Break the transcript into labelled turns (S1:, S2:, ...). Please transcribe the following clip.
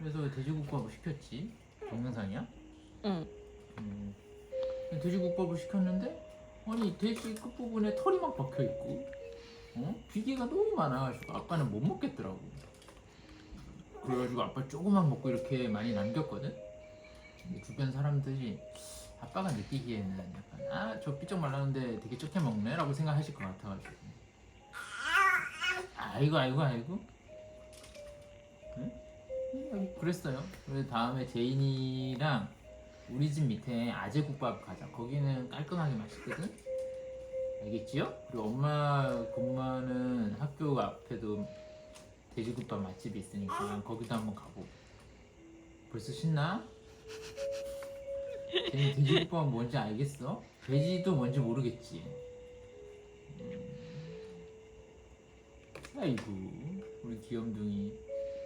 S1: 그래서 돼지국밥을 시켰지. 동영상이야?
S2: 응.
S1: 음. 돼지국밥을 시켰는데 아니 돼지 끝부분에 털이 막 박혀 있고 어? 비계가 너무 많아가지고 아빠는 못 먹겠더라고. 그래가지고 아빠 조금만 먹고 이렇게 많이 남겼거든. 근데 주변 사람들이 아빠가 느끼기에는 약간 아 저 삐쩍 말랐는데 되게 적게 먹네 라고 생각하실 것 같아가지고. 아이고 아이고 아이고. 그랬어요. 그래서 다음에 제인이랑 우리 집 밑에 아재국밥 가자. 거기는 깔끔하게 맛있거든. 알겠지요? 그리고 엄마 근무하는 학교 앞에도 돼지국밥 맛집이 있으니까 거기도 한번 가보고. 벌써 신나? 제인 돼지국밥은 뭔지 알겠어? 돼지도 뭔지 모르겠지. 음. 아이고 우리 귀염둥이.